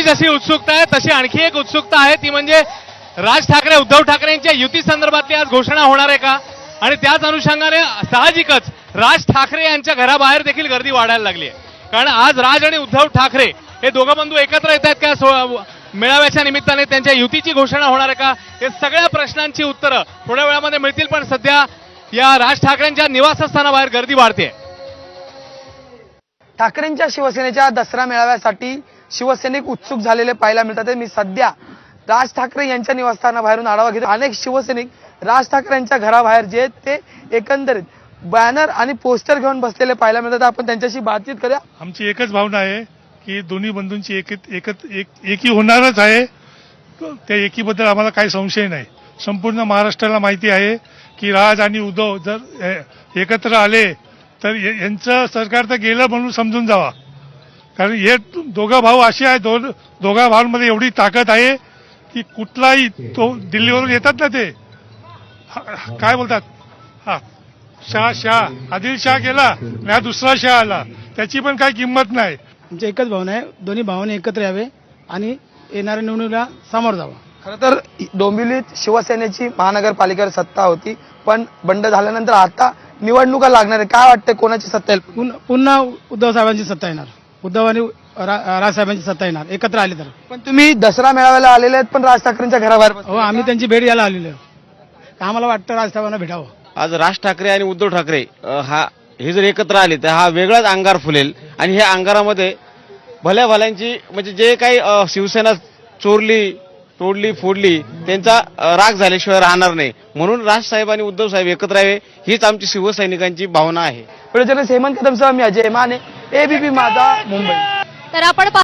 युतीची जशी उत्सुकता आहे तशी आणखी एक उत्सुकता आहे ती म्हणजे राज ठाकरे उद्धव ठाकरे यांच्या युती संदर्भातली आज घोषणा होणार आहे का? आणि त्याच अनुषंगाने साहजिकच राज ठाकरे यांच्या घराबाहेर देखील गर्दी वाढायला लागली आहे. कारण आज राज आणि उद्धव ठाकरे हे दोघं बंधू एकत्र येत आहेत का? मेळाव्याच्या निमित्ताने त्यांच्या युतीची घोषणा होणार आहे का? हे सगळ्या प्रश्नांची उत्तरं थोड्या वेळामध्ये मिळतील पण सध्या या राज ठाकरेंच्या निवासस्थानाबाहेर गर्दी वाढते. ठाकरेंच्या शिवसेनेच्या दसरा मेळाव्यासाठी शिवसैनिक उत्सुक झालेले पाहायला मिळतात. मी सध्या राज ठाकरे यांच्या निवासस्थानाबाहेरून आढावा घेतो. अनेक शिवसैनिक राज ठाकरे यांच्या घराबाहेर जे ते एकंदरीत बॅनर आणि पोस्टर घेऊन बसलेले पाहायला मिळतात. आपण त्यांच्याशी बातचीत करूया. आमची एकच भावना आहे की दोन्ही बंधूंची एक एकत एक एकी होणारच आहे. त्या एकीबद्दल आम्हाला काही संशय नाही. संपूर्ण महाराष्ट्राला माहिती आहे की राज आणि उद्धव जर ए- एकत्र आले तर या- यांचं सरकार तर गेलं म्हणून समजून जावा. कारण हे दोघं भाऊ असे आहे दोन दोघा भावांमध्ये एवढी ताकद आहे की कुठलाही तो दिल्लीवरून येतात ना ते. काय बोलतात? हा. शाह शाह. आदिल शाह गेला ना दुसरा शाह आला. त्याची पण काही किंमत नाही. आमची एकच भावना आहे दोन्ही भावाने एकत्र यावे आणि येणाऱ्या निवडणुकीला सामोरं जावं. खरं तर डोंबिवलीत शिवसेनेची महानगरपालिकेवर सत्ता होती पण बंड झाल्यानंतर आता निवडणुका लागणार आहे काय वाटतं कोणाची सत्ता येईल? पुन- पुन्हा उद्धव साहेबांची सत्ता येणार. उद्धव आणि रा- राजसाहेबांची सत्ता येणार. एकत्र आले तर. पण तुम्ही दसरा मेळाव्याला आलेले आहेत पण राज ठाकरेंच्या घराबाहेर. हो आम्ही त्यांची भेट घ्यायला आलेलो आहे. आम्हाला वाटतं राजसाहेबांना भेटावं. आज राज ठाकरे आणि उद्धव ठाकरे हा हे जर एकत्र आले तर हा वेगळाच अंगार फुलेल आणि ह्या अंगारामध्ये भल्या भल्यांची म्हणजे जे काही शिवसेना चोरली तोडली फोडली त्यांचा राग झाल्याशिवाय राहणार नाही. म्हणून राजसाहेब आणि उद्धव साहेब एकत्र यावे हीच आमची शिवसैनिकांची भावना आहे. हेमंत कदम सह मी अजय माने. एबीपी माझा मुंबई. तर आपण